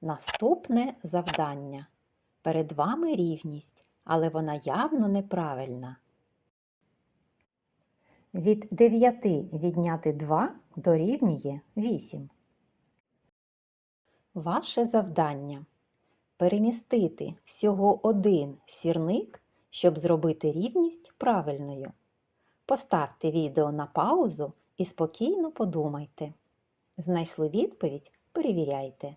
Наступне завдання. Перед вами рівність, але вона явно неправильна. Від 9 відняти 2 дорівнює 8. Ваше завдання перемістити всього один сірник, щоб зробити рівність правильною. Поставте відео на паузу і спокійно подумайте. Знайшли відповідь? Перевіряйте.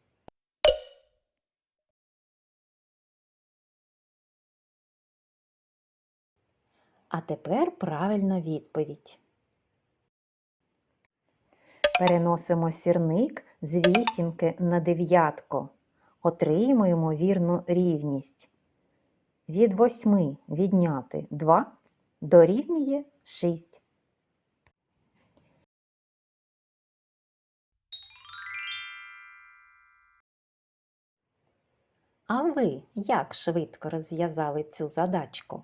А тепер правильна відповідь. Переносимо сірник з вісімки на дев'ятку. Отримуємо вірну рівність. Від восьми відняти 2 дорівнює 6. А ви як швидко розв'язали цю задачку?